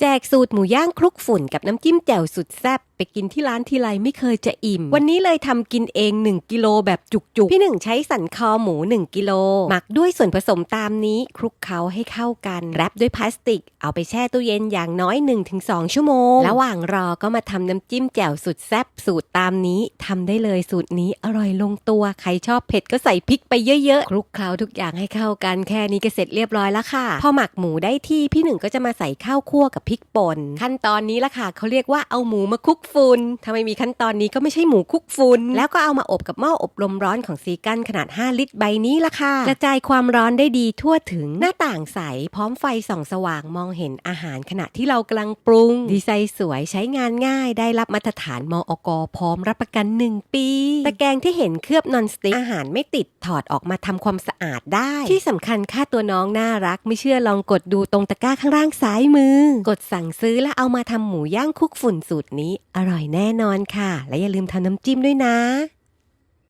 แจกสูตรหมูย่างคลุกฝุ่นกับน้ำจิ้มแจ่วสุดแซ่บ ไปกินที่ร้านทีไรไม่เคยจะอิ่ม วันนี้เลยทำกินเอง 1 กิโลแบบจุกๆ พี่หนึ่งใช้สันคอหมู 1 กิโล หมักด้วยส่วนผสมตามนี้คลุกเคล้าให้เข้ากัน แรปด้วยพลาสติก เอาไปแช่ตู้เย็นอย่างน้อย 1-2 ชั่วโมง ระหว่างรอก็มาทำน้ำจิ้มแจ่วสุดแซ่บสูตรตามนี้ทำได้เลยสูตรนี้อร่อยลงตัว ใครชอบเผ็ดก็ใส่พริกไปเยอะๆ คลุกเคล้าทุกอย่างให้เข้ากันแค่นี้ก็เสร็จเรียบร้อยแล้วค่ะ พอหมักหมูได้ที่พี่หนึ่งก็จะมาใส่ข้าวคั่วกับพริกป่นขั้นตอนนี้ละค่ะเขาเรียกว่าเอาหมูมาคลุกฝุ่นถ้าไม่มีขั้นตอนนี้ก็ไม่ใช่หมูคุกฝุ่นแล้วก็เอามาอบกับหม้ออบลมร้อนของซีกันขนาด 5 ลิตรใบนี้ละค่ะกระจายความร้อนได้ดีทั่วถึงหน้าต่างใส พร้อมไฟส่องสว่างมองเห็นอาหารขณะที่เรากำลังปรุง ดีไซน์สวยใช้งานง่ายได้รับมาตรฐานมอกพร้อมรับประกัน 1 ปีตะแกรงที่เห็นเคลือบนอนสติกอาหารไม่ติดถอดออกมาทำความสะอาดได้ ที่สำคัญค่าตัวน้องน่ารัก ไม่เชื่อลองกดดูตรงตะกร้าข้างล่างซ้ายมือ กดสั่งซื้อแล้วเอามาทำหมูย่างคุกฝุ่นสูตรนี้อร่อยแน่นอนค่ะ และอย่าลืมทำน้ำจิ้มด้วยนะ